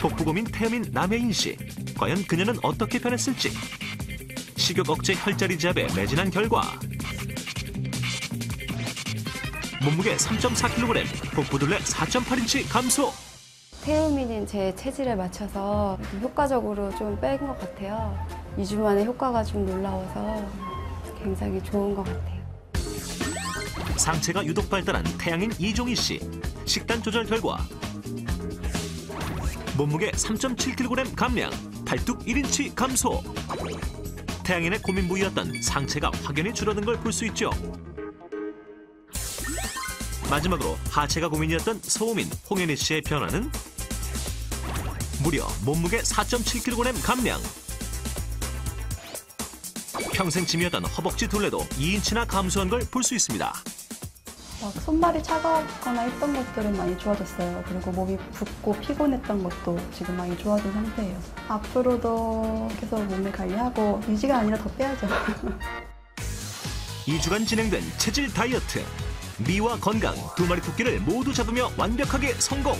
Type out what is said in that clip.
복부 고민 태음인 남혜인 씨. 과연 그녀는 어떻게 변했을지. 식욕 억제 혈자리 지압에 매진한 결과 몸무게 3.4kg, 복부 둘레 4.8인치 감소. 태우민인 제 체질에 맞춰서 좀 효과적으로 좀 뺀 것 같아요. 2주 만에 효과가 좀 놀라워서 굉장히 좋은 것 같아요. 상체가 유독 발달한 태양인 이종희 씨. 식단 조절 결과 몸무게 3.7kg 감량, 팔뚝 1인치 감소. 태양인의 고민 부위였던 상체가 확연히 줄어든 걸 볼 수 있죠. 마지막으로 하체가 고민이었던 소우민 홍현희 씨의 변화는 무려 몸무게 4.7kg 감량. 평생 짐이었던 허벅지 둘레도 2인치나 감소한 걸 볼 수 있습니다. 막 손발이 차가웠거나 했던 것들은 많이 좋아졌어요. 그리고 몸이 붓고 피곤했던 것도 지금 많이 좋아진 상태예요. 앞으로도 계속 몸을 관리하고 유지가 아니라 더 빼야죠. 2주간 진행된 체질 다이어트. 미와 건강 두 마리 토끼를 모두 잡으며 완벽하게 성공.